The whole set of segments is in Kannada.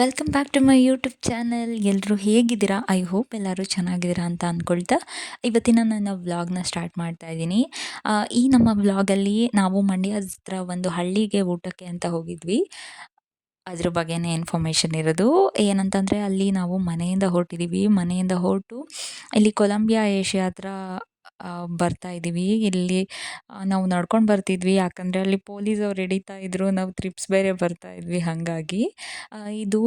Welcome back to my YouTube channel ಎಲ್ಲರೂ ಹೇಗಿದ್ದೀರಾ? ಐ ಹೋಪ್ ಎಲ್ಲರೂ ಚೆನ್ನಾಗಿದ್ದೀರಾ ಅಂತ ಅಂದ್ಕೊಳ್ತಾ ಇವತ್ತಿನ ನನ್ನ ವ್ಲಾಗ್ನ ಸ್ಟಾರ್ಟ್ ಮಾಡ್ತಾ ಇದ್ದೀನಿ. ಈ ನಮ್ಮ ವ್ಲಾಗಲ್ಲಿ ನಾವು ಮಂಡ್ಯ ಹತ್ರ ಒಂದು ಹಳ್ಳಿಗೆ ಊಟಕ್ಕೆ ಅಂತ ಹೋಗಿದ್ವಿ. ಅದ್ರ ಬಗ್ಗೆನೇ ಇನ್ಫಾರ್ಮೇಷನ್ ಇರೋದು. ಏನಂತಂದರೆ ಅಲ್ಲಿ ನಾವು ಮನೆಯಿಂದ ಹೊರಟಿದ್ದೀವಿ ಮನೆಯಿಂದ ಹೊರಟು ಇಲ್ಲಿ ಕೊಲಂಬಿಯಾ ಏಷ್ಯಾ ಹತ್ರ ಬರ್ತಾ ಇದ್ದೀವಿ. ಇಲ್ಲಿ ನಾವು ನಡ್ಕೊಂಡು ಬರ್ತಿದ್ವಿ. ಯಾಕಂದರೆ ಅಲ್ಲಿ ಪೊಲೀಸ್ ಅವ್ರು ಹಿಡಿತಾ ಇದ್ದರು ನಾವು ಟ್ರಿಪ್ಸ್ ಬೇರೆ ಬರ್ತಾ ಇದ್ವಿ. ಹಾಗಾಗಿ ಇದು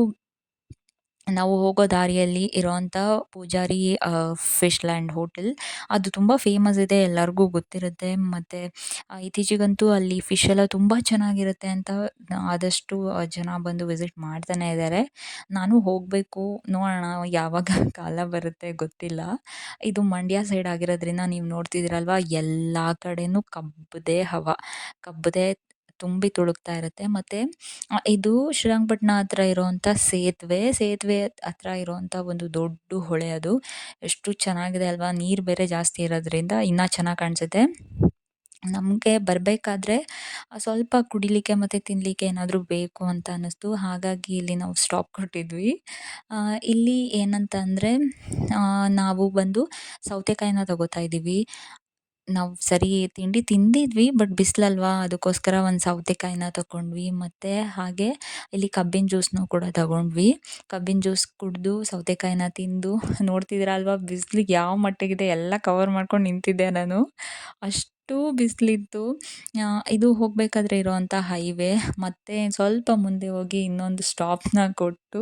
ನಾವು ಹೋಗೋ ದಾರಿಯಲ್ಲಿ ಇರೋವಂಥ ಪೂಜಾರಿ ಫಿಶ್ ಲ್ಯಾಂಡ್ ಹೋಟೆಲ್. ಅದು ತುಂಬ ಫೇಮಸ್ ಇದೆ, ಎಲ್ಲರಿಗೂ ಗೊತ್ತಿರುತ್ತೆ. ಮತ್ತು ಇತ್ತೀಚಿಗಂತೂ ಅಲ್ಲಿ ಫಿಶ್ ಎಲ್ಲ ತುಂಬ ಚೆನ್ನಾಗಿರುತ್ತೆ ಅಂತ ಆದಷ್ಟು ಜನ ಬಂದು ವಿಸಿಟ್ ಮಾಡ್ತಾನೆ ಇದ್ದಾರೆ ನಾನು ಹೋಗಬೇಕು, ನೋಡೋಣ ಯಾವಾಗ ಕಾಲ ಬರುತ್ತೆ ಗೊತ್ತಿಲ್ಲ. ಇದು ಮಂಡ್ಯ ಸೈಡ್ ಆಗಿರೋದ್ರಿಂದ ನೀವು ನೋಡ್ತಿದ್ದೀರಲ್ವ, ಎಲ್ಲ ಕಡೆಯೂ ಕಬ್ಬದೇ ಹವ. ಕಬ್ಬದೇ ತುಂಬಿ ತುಳುಕ್ತಾ ಇರುತ್ತೆ. ಮತ್ತು ಇದು ಶ್ರೀರಂಗಪಟ್ಟಣ ಹತ್ರ ಇರೋವಂಥ ಸೇತುವೆ ಸೇತುವೆ ಹತ್ರ ಇರೋವಂಥ ಒಂದು ದೊಡ್ಡ ಹೊಳೆ ಅದು. ಎಷ್ಟು ಚೆನ್ನಾಗಿದೆ ಅಲ್ವಾ? ನೀರು ಬೇರೆ ಜಾಸ್ತಿ ಇರೋದ್ರಿಂದ ಇನ್ನೂ ಚೆನ್ನಾಗಿ ಕಾಣಿಸುತ್ತೆ. ನಮಗೆ ಬರಬೇಕಾದ್ರೆ ಸ್ವಲ್ಪ ಕುಡಿಲಿಕ್ಕೆ ಮತ್ತು ತಿನ್ನಲಿಕ್ಕೆ ಏನಾದರೂ ಬೇಕು ಅಂತ ಅನ್ನಿಸ್ತು. ಹಾಗಾಗಿ ಇಲ್ಲಿ ನಾವು ಸ್ಟಾಪ್ ಕೊಟ್ಟಿದ್ವಿ. ಇಲ್ಲಿ ಏನಂತ ಅಂದರೆ ನಾವು ಬಂದು ಸೌತೆಕಾಯಿನ ತಗೋತಾ ಇದ್ದೀವಿ. ನಾವು ಸರಿ ತಿಂಡಿ ತಿಂದಿದ್ವಿ ಬಟ್ ಬಿಸಿಲಲ್ವಾ? ಅದಕ್ಕೋಸ್ಕರ ಒಂದು ಸೌತೆಕಾಯಿನ ತಗೊಂಡ್ವಿ ಮತ್ತು ಹಾಗೆ ಇಲ್ಲಿ ಕಬ್ಬಿನ ಜ್ಯೂಸನ್ನು ಕೂಡ ತಗೊಂಡ್ವಿ. ಕಬ್ಬಿನ ಜ್ಯೂಸ್ ಕುಡಿದು ಸೌತೆಕಾಯಿನ ತಿಂದು ನೋಡ್ತಿದ್ದೀರ ಅಲ್ವಾ ಬಿಸ್ಲಿಗೆ ಯಾವ ಮಟ್ಟಿಗಿದೆ? ಎಲ್ಲ ಕವರ್ ಮಾಡ್ಕೊಂಡು ನಿಂತಿದ್ದೆ ನಾನು. ಅಷ್ಟು ಬಿಸಿಲಿತ್ತು. ಇದು ಹೋಗಬೇಕಾದ್ರೆ ಇರೋವಂಥ ಹೈವೇ ಮತ್ತು ಸ್ವಲ್ಪ ಮುಂದೆ ಹೋಗಿ ಇನ್ನೊಂದು ಸ್ಟಾಪ್ನ ಕೊಟ್ಟು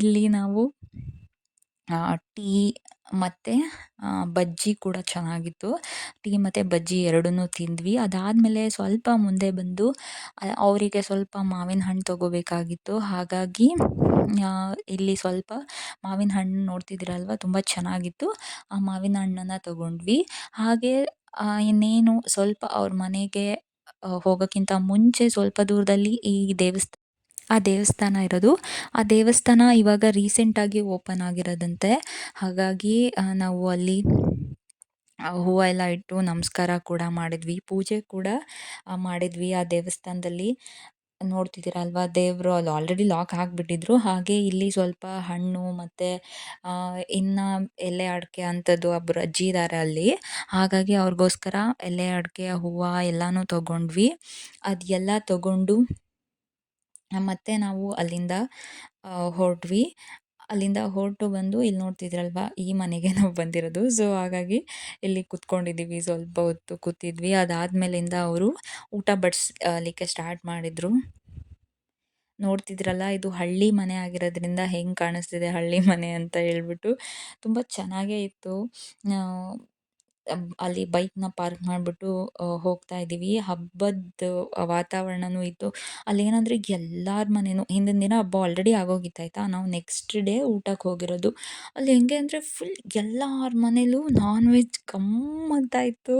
ಇಲ್ಲಿ ನಾವು ಟೀ ಮತ್ತು ಬಜ್ಜಿ ಕೂಡ ಚೆನ್ನಾಗಿತ್ತು. ಟೀ ಮತ್ತು ಬಜ್ಜಿ ಎರಡನ್ನೂ ತಿಂದ್ವಿ. ಅದಾದಮೇಲೆ ಸ್ವಲ್ಪ ಮುಂದೆ ಬಂದು ಅವರಿಗೆ ಸ್ವಲ್ಪ ಮಾವಿನ ಹಣ್ಣು ತೊಗೋಬೇಕಾಗಿತ್ತು. ಹಾಗಾಗಿ ಇಲ್ಲಿ ಸ್ವಲ್ಪ ಮಾವಿನ ಹಣ್ಣು ನೋಡ್ತಿದ್ದೀರಲ್ವ? ತುಂಬ ಚೆನ್ನಾಗಿತ್ತು. ಆ ಮಾವಿನ ಹಣ್ಣನ್ನು ತಗೊಂಡ್ವಿ. ಹಾಗೆ ಇನ್ನೇನು ಸ್ವಲ್ಪ ಅವ್ರ ಮನೆಗೆ ಹೋಗೋಕ್ಕಿಂತ ಮುಂಚೆ ಸ್ವಲ್ಪ ದೂರದಲ್ಲಿ ಈ ದೇವಸ್ಥಾನ ಆ ದೇವಸ್ಥಾನ ಇರೋದು. ಆ ದೇವಸ್ಥಾನ ಇವಾಗ ರೀಸೆಂಟಾಗಿ ಓಪನ್ ಆಗಿರೋದಂತೆ. ಹಾಗಾಗಿ ನಾವು ಅಲ್ಲಿ ಹೂವು ಎಲ್ಲ ಇಟ್ಟು ನಮಸ್ಕಾರ ಕೂಡ ಮಾಡಿದ್ವಿ. ಪೂಜೆ ಕೂಡ ಮಾಡಿದ್ವಿ ಆ ದೇವಸ್ಥಾನದಲ್ಲಿ. ನೋಡ್ತಿದ್ದೀರಲ್ವಾ, ದೇವರು ಅಲ್ಲಿ ಆಲ್ರೆಡಿ ಲಾಕ್ ಹಾಕಿಬಿಟ್ಟಿದ್ರು ಹಾಗೆ ಇಲ್ಲಿ ಸ್ವಲ್ಪ ಹಣ್ಣು ಮತ್ತು ಇನ್ನು ಎಲೆ ಅಡಿಕೆ ಅಂಥದ್ದು ಒಬ್ಬರು ಅಜ್ಜಿ ಇದ್ದಾರೆ ಅಲ್ಲಿ. ಹಾಗಾಗಿ ಅವ್ರಿಗೋಸ್ಕರ ಎಲೆ ಅಡಿಕೆ, ಹೂವು ಎಲ್ಲನೂ ತೊಗೊಂಡ್ವಿ. ಅದೆಲ್ಲ ತೊಗೊಂಡು ಮತ್ತು ನಾವು ಅಲ್ಲಿಂದ ಹೊರಟ್ವಿ. ಅಲ್ಲಿಂದ ಹೊರಟು ಬಂದು ಇಲ್ಲಿ ನೋಡ್ತಿದ್ರಲ್ವ, ಈ ಮನೆಗೆ ನಾವು ಬಂದಿರೋದು. ಸೊ, ಹಾಗಾಗಿ ಇಲ್ಲಿ ಕುತ್ಕೊಂಡಿದ್ದೀವಿ. ಸ್ವಲ್ಪ ಹೊತ್ತು ಕೂತಿದ್ವಿ. ಅದಾದಮೇಲಿಂದ ಅವರು ಊಟ ಬಡಿಸ್ಲಿಕ್ಕೆ ಸ್ಟಾರ್ಟ್ ಮಾಡಿದರು. ನೋಡ್ತಿದ್ರಲ್ಲ, ಇದು ಹಳ್ಳಿ ಮನೆ ಆಗಿರೋದ್ರಿಂದ ಹೆಂಗೆ ಕಾಣಿಸ್ತಿದೆ ಹಳ್ಳಿ ಮನೆ ಅಂತ ಹೇಳ್ಬಿಟ್ಟು. ತುಂಬ ಚೆನ್ನಾಗೇ ಇತ್ತು. ಅಲ್ಲಿ ಬೈಕ್ನ ಪಾರ್ಕ್ ಮಾಡಿಬಿಟ್ಟು ಹೋಗ್ತಾ ಇದ್ದೀವಿ. ಹಬ್ಬದ ವಾತಾವರಣನೂ ಇತ್ತು. ಅಲ್ಲಿ ಅಲ್ಲೇನಂದರೆ ಎಲ್ಲರ ಮನೆಯೂ ಹಿಂದಿನ ದಿನ ಹಬ್ಬ ಆಲ್ರೆಡಿ ಆಗೋಗಿತ್ತು, ಆಯಿತಾ? ನಾವು ನೆಕ್ಸ್ಟ್ ಡೇ ಊಟಕ್ಕೆ ಹೋಗಿರೋದು. ಅಲ್ಲಿ ಹೆಂಗೆ ಅಂದರೆ ಫುಲ್ ಎಲ್ಲರ ಮನೇಲೂ ನಾನ್ ವೆಜ್ ಕಮ್ ಅಂತ ಇತ್ತು.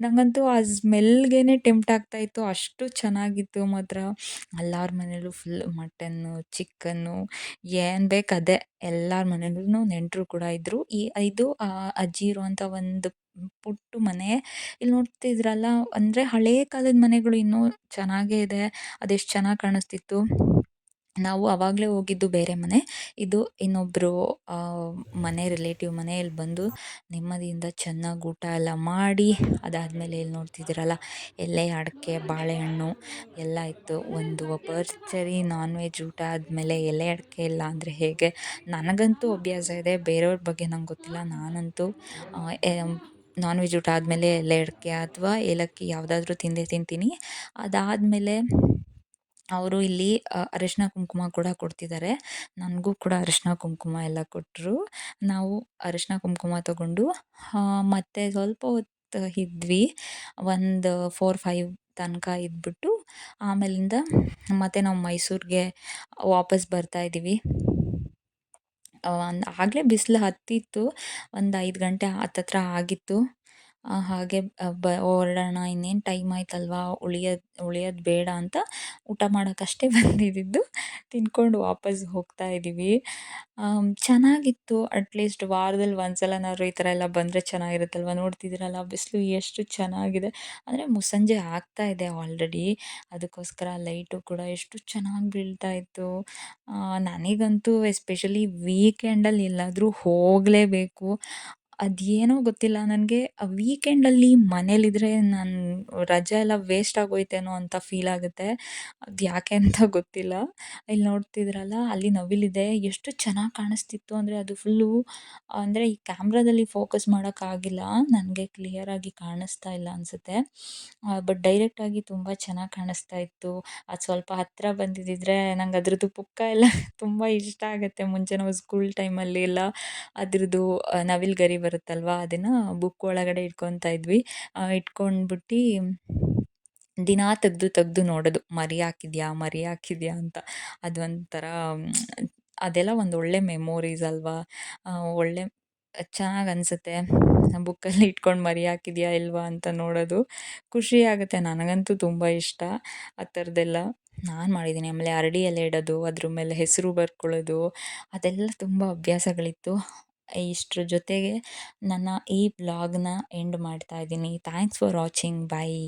ನನಗಂತೂ ಆ ಸ್ಮೆಲ್ಗೇನೆ ಟೆಂಪ್ಟ್ ಆಗ್ತಾ ಇತ್ತು. ಅಷ್ಟು ಚೆನ್ನಾಗಿತ್ತು ಮಾತ್ರ. ಎಲ್ಲರ ಮನೆಯಲ್ಲೂ ಫುಲ್ ಮಟನ್ನು ಚಿಕನ್ನು ಏನು ಬೇಕು ಅದೇ. ಎಲ್ಲರ ಮನೇಲೂ ನೆಂಟರು ಕೂಡ ಇದ್ದರು ಈ, ಇದು ಅಜ್ಜಿ ಇರುವಂಥ ಒಂದು ಪುಟ್ಟ ಮನೆ. ಇಲ್ಲಿ ನೋಡ್ತಿದ್ರಲ್ಲ ಅಂದರೆ ಹಳೇ ಕಾಲದ ಮನೆಗಳು ಇನ್ನೂ ಚೆನ್ನಾಗೇ ಇದೆ. ಅದೆಷ್ಟು ಚೆನ್ನಾಗಿ ಕಾಣಿಸ್ತಿತ್ತು. ನಾವು ಆವಾಗಲೇ ಹೋಗಿದ್ದು ಬೇರೆ ಮನೆ. ಇದು ಇನ್ನೊಬ್ಬರು ಮನೆ ರಿಲೇಟಿವ್ ಮನೆಯಲ್ಲಿ ಬಂದು ನೆಮ್ಮದಿಯಿಂದ ಚೆನ್ನಾಗಿ ಊಟ ಎಲ್ಲ ಮಾಡಿ, ಅದಾದಮೇಲೆ ಇಲ್ಲಿ ನೋಡ್ತಿದ್ದೀರಲ್ಲ, ಎಲೆ, ಅಡಿಕೆ, ಬಾಳೆಹಣ್ಣು ಎಲ್ಲ ಇತ್ತು ಒಂದು ಪರ್ಚರಿ ನಾನ್ ವೆಜ್ ಊಟ ಆದಮೇಲೆ ಎಲೆ, ಅಡಿಕೆ ಇಲ್ಲ ಅಂದರೆ ಹೇಗೆ? ನನಗಂತೂ ಅಭ್ಯಾಸ ಇದೆ. ಬೇರೆಯವ್ರ ಬಗ್ಗೆ ನಂಗೆ ಗೊತ್ತಿಲ್ಲ. ನಾನಂತೂ ನಾನ್ ವೆಜ್ ಊಟ ಆದಮೇಲೆ ಎಲೆ ಅಡಿಕೆ ಅಥವಾ ಏಲಕ್ಕಿ ಯಾವುದಾದ್ರೂ ತಿಂದೇ ತಿಂತೀನಿ. ಅದಾದಮೇಲೆ ಅವರು ಇಲ್ಲಿ ಅರಿಶಿನ ಕುಂಕುಮ ಕೂಡ ಕೊಡ್ತಿದ್ದಾರೆ. ನನಗೂ ಕೂಡ ಅರಿಶಿನ ಕುಂಕುಮ ಎಲ್ಲ ಕೊಟ್ಟರು ನಾವು ಅರಿಶಿನ ಕುಂಕುಮ ತಗೊಂಡು ಮತ್ತೆ ಸ್ವಲ್ಪ ಹೊತ್ತು ಇದ್ವಿ. ಒಂದು ಫೋರ್ ಫೈವ್ ತನಕ ಇದ್ಬಿಟ್ಟು, ಆಮೇಲಿಂದ ಮತ್ತೆ ನಾವು ಮೈಸೂರಿಗೆ ವಾಪಸ್ ಬರ್ತಾ ಇದ್ದೀವಿ ಒಂದು ಆಗಲೇ ಬಿಸಿಲು ಹತ್ತಿತ್ತು. ಒಂದು ಐದು ಗಂಟೆ ಹತ್ತತ್ರ ಆಗಿತ್ತು. ಹಾಗೆ ಬ ಹೊರಡೋಣ ಇನ್ನೇನು ಟೈಮ್ ಆಯ್ತಲ್ವಾ, ಉಳಿಯೋದು ಉಳಿಯೋದು ಬೇಡ ಅಂತ ಊಟ ಮಾಡೋಕ್ಕಷ್ಟೇ ಬಂದಿದ್ದಿದ್ದು ತಿನ್ಕೊಂಡು ವಾಪಸ್ ಹೋಗ್ತಾ ಇದ್ದೀವಿ ಚೆನ್ನಾಗಿತ್ತು. ಅಟ್ಲೀಸ್ಟ್ ವಾರದಲ್ಲಿ ಒಂದ್ಸಲನಾದ್ರು ಈ ಥರ ಎಲ್ಲ ಬಂದರೆ ಚೆನ್ನಾಗಿರುತ್ತಲ್ವ? ನೋಡ್ತಿದ್ದೀರಲ್ಲ, ಬಿಸಿಲು ಎಷ್ಟು ಚೆನ್ನಾಗಿದೆ. ಅಂದರೆ ಮುಸ್ಸಂಜೆ ಆಗ್ತಾ ಇದೆ ಆಲ್ರೆಡಿ ಅದಕ್ಕೋಸ್ಕರ ಲೈಟು ಕೂಡ ಎಷ್ಟು ಚೆನ್ನಾಗಿ ಬೀಳ್ತಾ ಇತ್ತು. ನನಗಂತೂ ಎಸ್ಪೆಷಲಿ ವೀಕೆಂಡಲ್ಲಿ ಎಲ್ಲಾದರೂ ಹೋಗಲೇಬೇಕು. ಅದೇನೋ ಗೊತ್ತಿಲ್ಲ. ನನಗೆ ವೀಕೆಂಡಲ್ಲಿ ಮನೇಲಿದ್ದರೆ ನಾನು ರಜೆ ಎಲ್ಲ ವೇಸ್ಟ್ ಆಗೋಯ್ತೇನೋ ಅಂತ ಫೀಲ್ ಆಗುತ್ತೆ. ಅದು ಯಾಕೆ ಅಂತ ಗೊತ್ತಿಲ್ಲ. ಇಲ್ಲಿ ನೋಡ್ತಿದ್ರಲ್ಲ, ಅಲ್ಲಿ ನವಿಲಿದೆ. ಎಷ್ಟು ಚೆನ್ನಾಗಿ ಕಾಣಿಸ್ತಿತ್ತು ಅಂದರೆ ಅದು ಫುಲ್ಲು ಅಂದರೆ ಈ ಕ್ಯಾಮ್ರಾದಲ್ಲಿ ಫೋಕಸ್ ಮಾಡೋಕ್ಕಾಗಿಲ್ಲ ನನಗೆ ಕ್ಲಿಯರಾಗಿ ಕಾಣಿಸ್ತಾ ಇಲ್ಲ ಅನಿಸುತ್ತೆ. ಬಟ್ ಡೈರೆಕ್ಟಾಗಿ ತುಂಬ ಚೆನ್ನಾಗಿ ಕಾಣಿಸ್ತಾ ಇತ್ತು. ಅದು ಸ್ವಲ್ಪ ಹತ್ತಿರ ಬಂದಿದ್ದಿದ್ರೆ ನಂಗೆ ಅದ್ರದ್ದು ಪುಕ್ಕ ಎಲ್ಲ ತುಂಬ ಇಷ್ಟ ಆಗುತ್ತೆ. ಮುಂಚೆ ನಾವು ಸ್ಕೂಲ್ ಟೈಮಲ್ಲಿ ಎಲ್ಲ ಅದ್ರದ್ದು ನವಿಲು ಗರಿ ಬರುತ್ತಲ್ವ? ಅದನ್ನು ಬುಕ್ ಒಳಗಡೆ ಇಟ್ಕೊತಾ ಇದ್ವಿ. ಇಟ್ಕೊಂಡ್ಬಿಟ್ಟು ದಿನ ತೆಗೆದು ತೆಗೆದು ನೋಡೋದು. ಮರಿ ಹಾಕಿದ್ಯಾ? ಮರಿ ಹಾಕಿದ್ಯಾ ಅಂತ. ಅದೊಂಥರ ಅದೆಲ್ಲ ಒಂದು ಒಳ್ಳೆ ಮೆಮೊರೀಸ್ ಅಲ್ವಾ? ಒಳ್ಳೆ, ಚೆನ್ನಾಗಿ ಅನಿಸುತ್ತೆ. ಬುಕ್ಕಲ್ಲಿ ಇಟ್ಕೊಂಡು ಮರಿ ಹಾಕಿದ್ಯಾ ಇಲ್ವಾ ಅಂತ ನೋಡೋದು. ಖುಷಿ ಆಗುತ್ತೆ. ನನಗಂತೂ ತುಂಬ ಇಷ್ಟ. ಆ ಥರದ್ದೆಲ್ಲ ನಾನು ಮಾಡಿದ್ದೀನಿ ಆಮೇಲೆ ಅರಡಿಯಲ್ಲಿ ಎಲೆ ಇಡೋದು ಅದ್ರ ಮೇಲೆ ಹೆಸರು ಬರ್ಕೊಳ್ಳೋದು, ಅದೆಲ್ಲ ತುಂಬ ಅಭ್ಯಾಸಗಳಿತ್ತು. ಇಷ್ಟ್ರ ಜೊತೆಗೆ ನನ್ನ ಈ ಬ್ಲಾಗ್ನ ಎಂಡ್ ಮಾಡ್ತಾ ಇದ್ದೀನಿ. Thanks for watching bye